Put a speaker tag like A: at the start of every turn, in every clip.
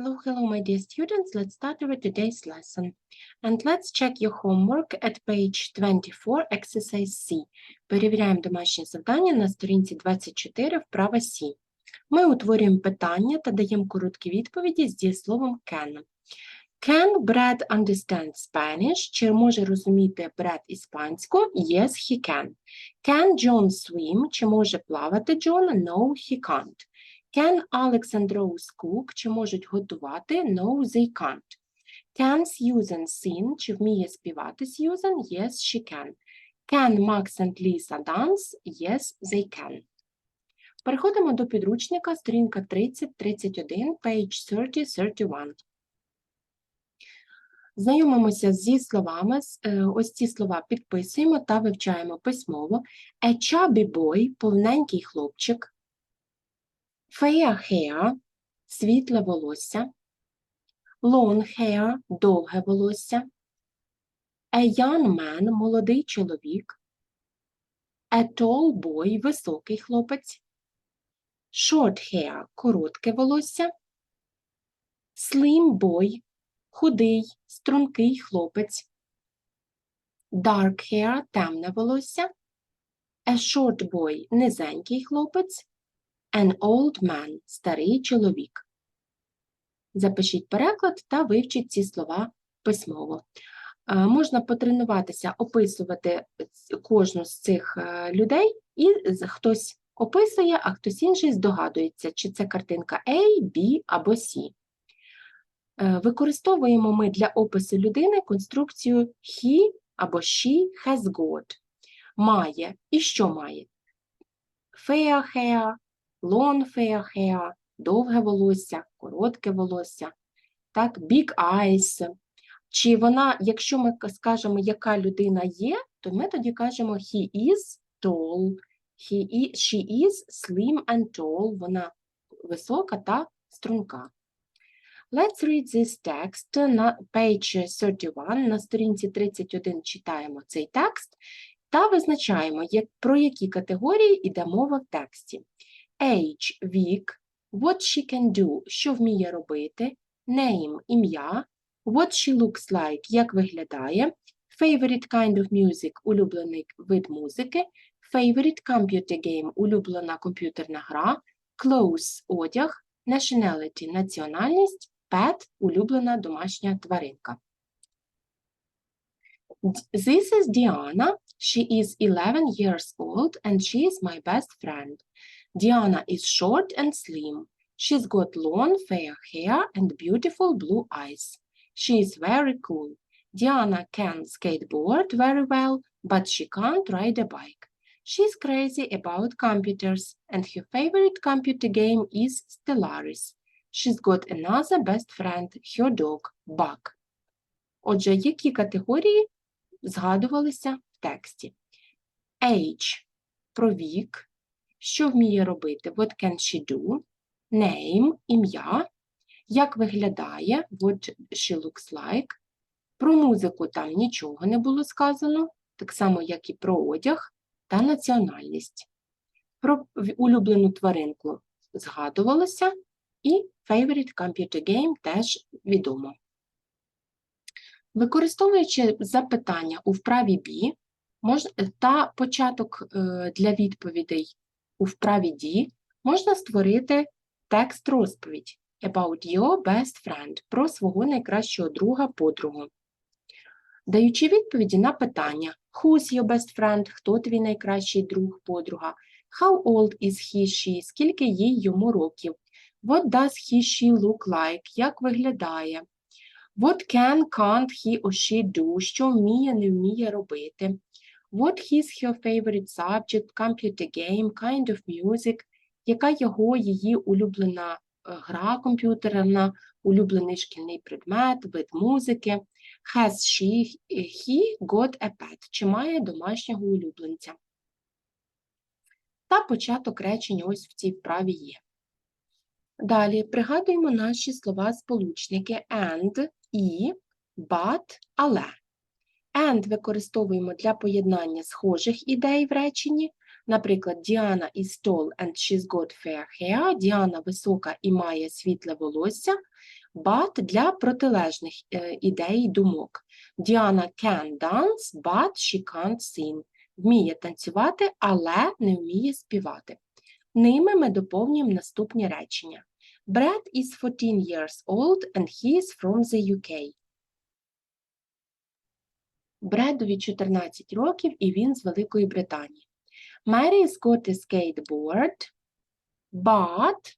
A: Hello, hello, my dear students. Let's start with today's lesson. And let's check your homework at page 24, exercise C. Перевіряємо домашнє завдання на сторінці 24, вправа C. Ми утворюємо питання та даємо короткі відповіді з дієсловом can. Can Brad understand Spanish? Чи може розуміти Бред іспанську? Yes, he can. Can John swim? Чи може плавати Джон? No, he can't. Can Alex and Rose cook? Чи можуть готувати? No, they can't. Can Susan sing? Чи вміє співати Susan? Yes, she can. Can Max and Lisa dance? Yes, they can. Переходимо до підручника, сторінка 30-31, page 30-31. Знайомимося зі словами, е, ось ці слова підписуємо та вивчаємо письмово. A chubby boy – повненький хлопчик. Fair hair – світле волосся. Long hair – довге волосся. A young man – молодий чоловік. A tall boy – високий хлопець. Short hair – коротке волосся. Slim boy – худий, стрункий хлопець. Dark hair – темне волосся. A short boy – низенький хлопець. An old man – старий чоловік. Запишіть переклад та вивчіть ці слова письмово. Е, Можна потренуватися описувати кожну з цих е, людей, і хтось описує, а хтось інший здогадується, чи це картинка A, B або C. Е, Використовуємо ми для опису людини конструкцію he або she has got. Має. І що має? Fair hair, long fair hair, довге волосся, коротке волосся, так, big eyes. Чи вона, якщо ми скажемо, яка людина є, то ми тоді кажемо he is tall, he is, she is slim and tall, вона висока та струнка. Let's read this text на page 31, на сторінці 31 читаємо цей текст та визначаємо, як, про які категорії йде мова в тексті. Age – вік, what she can do – що вміє робити, name – ім'я, what she looks like – як виглядає, favorite kind of music – улюблений вид музики, favorite computer game – улюблена комп'ютерна гра, clothes – одяг, nationality – національність, pet – улюблена домашня тваринка. This is Diana. She is 11 years old and she is my best friend. Diana is short and slim. She's got long fair hair and beautiful blue eyes. She is very cool. Diana can skateboard very well, but she can't ride a bike. She's crazy about computers and her favorite computer game is Stellaris. She's got another best friend, her dog, Buck. Отже, які категорії згадувалися в тексті? Age – про вік, що вміє робити, what can she do, name – ім'я, як виглядає, what she looks like, про музику там нічого не було сказано, так само, як і про одяг та національність. Про улюблену тваринку згадувалося, і favorite computer game теж відомо. Використовуючи запитання у вправі B та початок е, для відповідей у вправі D, можна створити текст розповідь about your best friend про свого найкращого друга подругу. Даючи відповіді на питання Who's your best friend? Хто твій найкращий друг, подруга? How old is he, she? Скільки їй йому років? What does he, she look like? Як виглядає? What can, can't he or she do? Що вміє, не вміє робити? What is her favorite subject, computer game, kind of music? Яка його, її улюблена е, гра комп'ютерна, улюблений шкільний предмет, вид музики? Has she, he got a pet? Чи має домашнього улюбленця? Та початок речень ось в цій вправі є. Далі пригадуємо наші слова-сполучники and, і, but, але. And використовуємо для поєднання схожих ідей в реченні, Наприклад, Діана is tall and she's got fair hair. Діана висока і має світле волосся. But для протилежних е, ідей, думок. Діана can dance, but she can't sing. Вміє танцювати, але не вміє співати. Ними ми доповнюємо наступні речення. Brad is 14 years old and he is from the UK. Бредові 14 років і він з Великої Британії. Mary has got a skateboard, but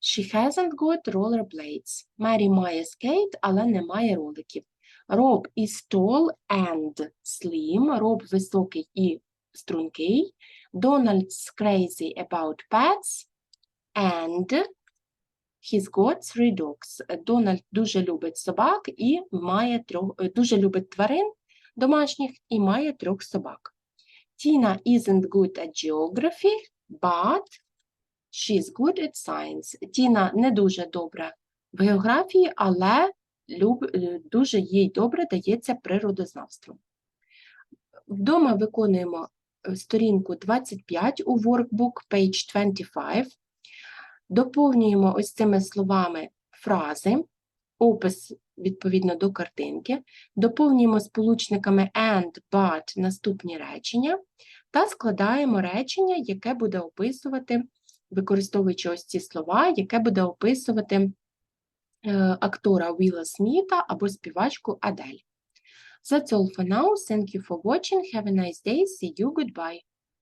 A: she hasn't got rollerblades. Мері має скейт, але не має роликів. Rob is tall and slim. Роб високий і стрункий. Donald's crazy about pets. And he's got three dogs. Дональд дуже любить собак і має трьох, е, дуже любить тварин домашніх і має трьох собак. Tina isn't good at geography, but she's good at science. Тіна не дуже добра в географії, але люб, е, дуже їй добре дається природознавство. Вдома виконуємо е, сторінку 25 у workbook, page 25. Доповнюємо ось цими словами фрази, опис відповідно до картинки, доповнюємо сполучниками and, but наступні речення та складаємо речення, яке буде описувати, використовуючи ось ці слова, яке буде описувати е, актора Вілла Сміта або співачку Адель. That's all for now. Thank you for watching. Have a nice day. See you. Goodbye.